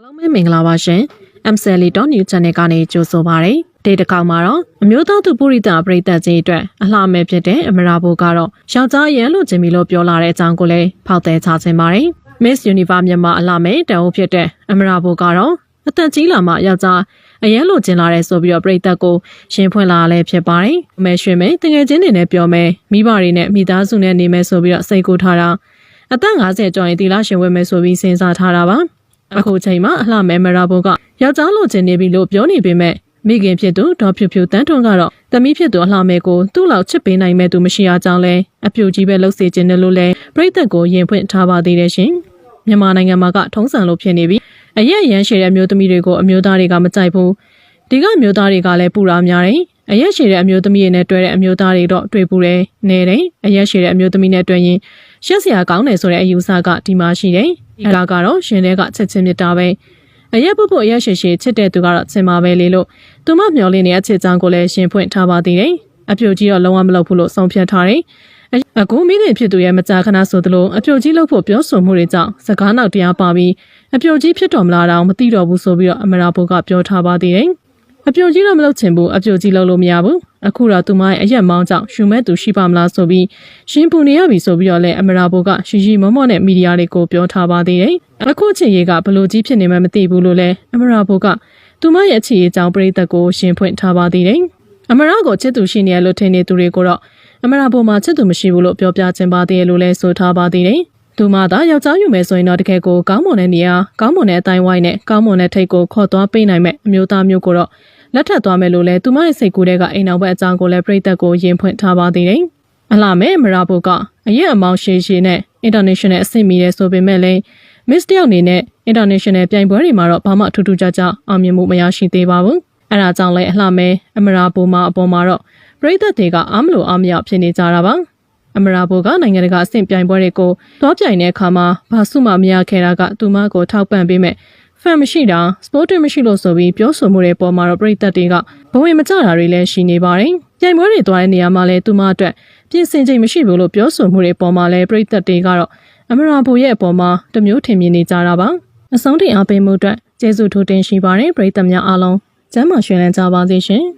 အားလုံးပဲမင်္ဂလာပါရှင် MCL.New Channel ကနေကြိုဆိုပါရစေ။ဒီတစ်ခေါက်မှာတော့အမျိုးသားသူပုရိသပရိသတ်ကြီးအတွက်အလှမဲ့ဖြစ်တဲ့အမရာဘိုကတော့ယောက်ျားရဲလို့ခြင်းမီလို့ပြောလာတဲ့အကြောင်းကိုလည်းဖောက်သည်ချခြင်းပါတယ်။ Miss Universe မြန်မာအလှမဲ့တန်ဟုတ်ဖြစ်တဲ့အမရာဘိုကတော့အသက်ကြီးလာမှယောက်ျားအရဲလို့ကျင်လာတဲ့ဆိုပြီးတော့ပရိသတ်ကိုရှင်းဖွင့်လာလည်းဖြစ်ပါတယ်။အမဲရွှေမဲတကယ်ချင်းနေနဲ့ပြောမယ်မိဘတွေနဲ့မိသားစုနဲ့နေမယ်ဆိုပြီးတော့စိတ်ကူထားတာအသက်50ကျော်ရင်တီလာရှင်ဝဲမယ်ဆိုပြီးစဉ်းစားထားတာပါ။ အခုချိန်မှာအလှမဲမရာဘိုကယောက်ျားလိုချင်နေပြီလို့ပြောနေပေမဲ့မိခင်ဖြစ်သူဒေါ်ဖြူဖြူတန်းထွန်းကတော့သမီးဖြစ်သူအလှမဲကိုသူ့လောက်ချစ်ပေးနိုင်မဲ့သူမရှိအားကြောင်းလဲအပြူကြီးပဲလှုပ်စေခြင်းနဲ့လို့လဲပြိသက်ကိုရင်ဖွင့်ထားပါသေးတယ်ရှင်မြန်မာနိုင်ငံမှာကထုံးစံလိုဖြစ်နေပြီအရက်ရမ်းရှည်တဲ့အမျိုးသမီးတွေကိုအမျိုးသားတွေကမကြိုက်ဘူးဒီကအမျိုးသားတွေကလည်းပူရာများတယ်အရက်ရှည်တဲ့အမျိုးသမီးတွေနဲ့တွေ့တဲ့အမျိုးသားတွေတော့တွေ့ပူတယ်နေတယ်အရက်ရှည်တဲ့အမျိုးသမီးနဲ့တွေ့ရင် ရှက်စရာကောင်းတယ်ဆိုတဲ့အယူဆကဒီမှာရှိတယ်အဲဒါကတော့ရှင်တဲ့ကချက်ချင်းမြတ်တာပဲအရက်ပုတ်ပုတ်အရက်ရှည်ရှည်ချစ်တဲ့သူကတော့စင်ပါပဲလေလို့သူမမျော်လင့်နေတဲ့အချစ်ချောင်းကိုလည်းရှင်ဖွင့်ထားပါသေးတယ်အပြိုကြီးတော့လုံးဝမလုပ်ဘူးလို့ဆုံးဖြတ်ထားတယ်အခုမိခင်ဖြစ်သူရဲ့မကြာခဏဆိုသလိုအပြိုကြီးလုပ်ဖို့ပြောဆိုမှုတွေကြောင့်စကားနောက်တရားပါပြီးအပြိုကြီးဖြစ်တော်မလားတော့မသိတော့ဘူးဆိုပြီးတော့အမရာဘုကပြောထားပါသေးတယ် အပြိုကြီးတော့မလုပ်ချင်ဘူးအပြိုကြီးလုပ်လို့မရဘူးအခုတော့သူမရဲ့အရက်မောင်းကြောင့်ရှူမဲ့သူရှိပါမလားဆိုပြီးရှင်ပူနေရပြီဆိုပြီးတော့လည်းအမရာဘိုကရှိရှိမောမောနဲ့မီဒီယာတွေကိုပြောထားပါသေးတယ်အခုအချိန်ကြီးကဘလို့ကြီးဖြစ်နေမှမသိဘူးလို့လည်းအမရာဘိုကသူမရဲ့အခြေအကြောင်းပြိသက်ကိုရှင်ဖွင့်ထားပါသေးတယ်အမရာကိုချစ်သူရှိနေရလို့ထင်နေသူတွေကိုတော့အမရာဘိုမှာချစ်သူမရှိဘူးလို့ပြောပြခြင်းပါသေးတယ်လို့လည်းဆိုထားပါသေးတယ် သူမသာယောက်ျားယူမယ်ဆိုရင်တော့တကယ်ကိုကောင်းမွန်တဲ့နေရာကောင်းမွန်တဲ့အတိုင်းဝိုင်းနဲ့ကောင်းမွန်တဲ့ထိတ်ကိုခေါ်သွားပေးနိုင်မဲ့အမျိုးသားမျိုးကိုတော့လက်ထပ်သွားမယ်လို့လည်းသူမရဲ့စိတ်ကူးတဲ့ကအိမ်အောင်ဘက်အကြောင်းကိုလည်းပြိသက်ကိုရင်ဖွင့်ထားပါသေးတယ်။အလှမဲ့မရာဘုကအရင်အမောင်းရှည်ရှည်နဲ့ international အဆင့်မီတဲ့ဆိုပေမဲ့လည်း miss တယောက်အနေနဲ့ international ပြိုင်ပွဲတွေမှာတော့ဘာမှထူးထူးခြားခြားအောင်မြင်မှုမရရှိသေးပါဘူး။အဲဒါကြောင့်လည်းအလှမဲ့အမရာဘုမအပေါ်မှာတော့ပြိသက်တွေကအားမလို့အားမရဖြစ်နေကြတာပါ။ အမရာဘိုကနိုင်ငံတကာအဆင့်ပြိုင်ပွဲတွေကိုသွားပြိုင်တဲ့အခါမှာဘာစုမှမရခဲ့တာကသူမကိုထောက်ပံ့ပေးမဲ့ဖန်မရှိတာစပိုတွေမရှိလို့ဆိုပြီးပြောဆိုမှုတွေပေါ်မှာတော့ပြည်သက်တွေကဘဝင်မကြတာတွေလည်းရှိနေပါတယ်။ပြိုင်ပွဲတွေသွားတဲ့နေရာမှာလည်းသူမအတွက်ပြင်ဆင်ချိန်မရှိဘူးလို့ပြောဆိုမှုတွေပေါ်မှာလည်းပြည်သက်တွေကတော့အမရာဘိုရဲ့အပေါ်မှာတမျိုးထင်မြင်နေကြတာပါ။အဆုံးထိန်အားပေးမှုအတွက်ကျေးဇူးထိုးတင်ရှိပါတယ်ပြည်သက်များအားလုံးကျမ်းမာရှင်လန်းကြပါစေရှင်။